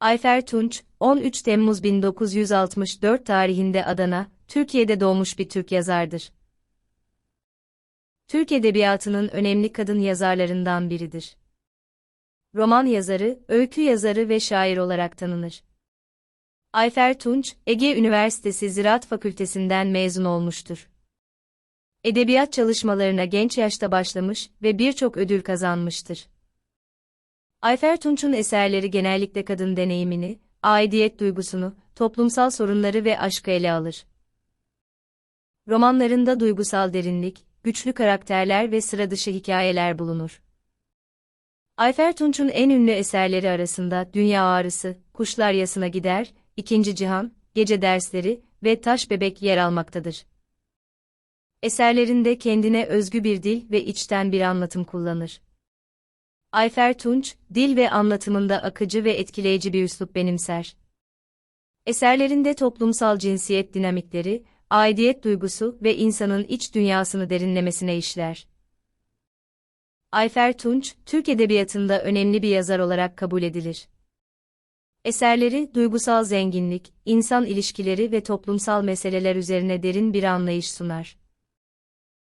Ayfer Tunç, 13 Temmuz 1964 tarihinde Adana, Türkiye'de doğmuş bir Türk yazardır. Türk Edebiyatı'nın önemli kadın yazarlarından biridir. Roman yazarı, öykü yazarı ve şair olarak tanınır. Ayfer Tunç, Ege Üniversitesi Ziraat Fakültesinden mezun olmuştur. Edebiyat çalışmalarına genç yaşta başlamış ve birçok ödül kazanmıştır. Ayfer Tunç'un eserleri genellikle kadın deneyimini, aidiyet duygusunu, toplumsal sorunları ve aşkı ele alır. Romanlarında duygusal derinlik, güçlü karakterler ve sıra dışı hikayeler bulunur. Ayfer Tunç'un en ünlü eserleri arasında Dünya Ağrısı, Kuşlar Yasına Gider, İkinci Cihan, Gece Dersleri ve Taş Bebek yer almaktadır. Eserlerinde kendine özgü bir dil ve içten bir anlatım kullanır. Ayfer Tunç, dil ve anlatımında akıcı ve etkileyici bir üslup benimser. Eserlerinde toplumsal cinsiyet dinamikleri, aidiyet duygusu ve insanın iç dünyasını derinlemesine işler. Ayfer Tunç, Türk Edebiyatı'nda önemli bir yazar olarak kabul edilir. Eserleri, duygusal zenginlik, insan ilişkileri ve toplumsal meseleler üzerine derin bir anlayış sunar.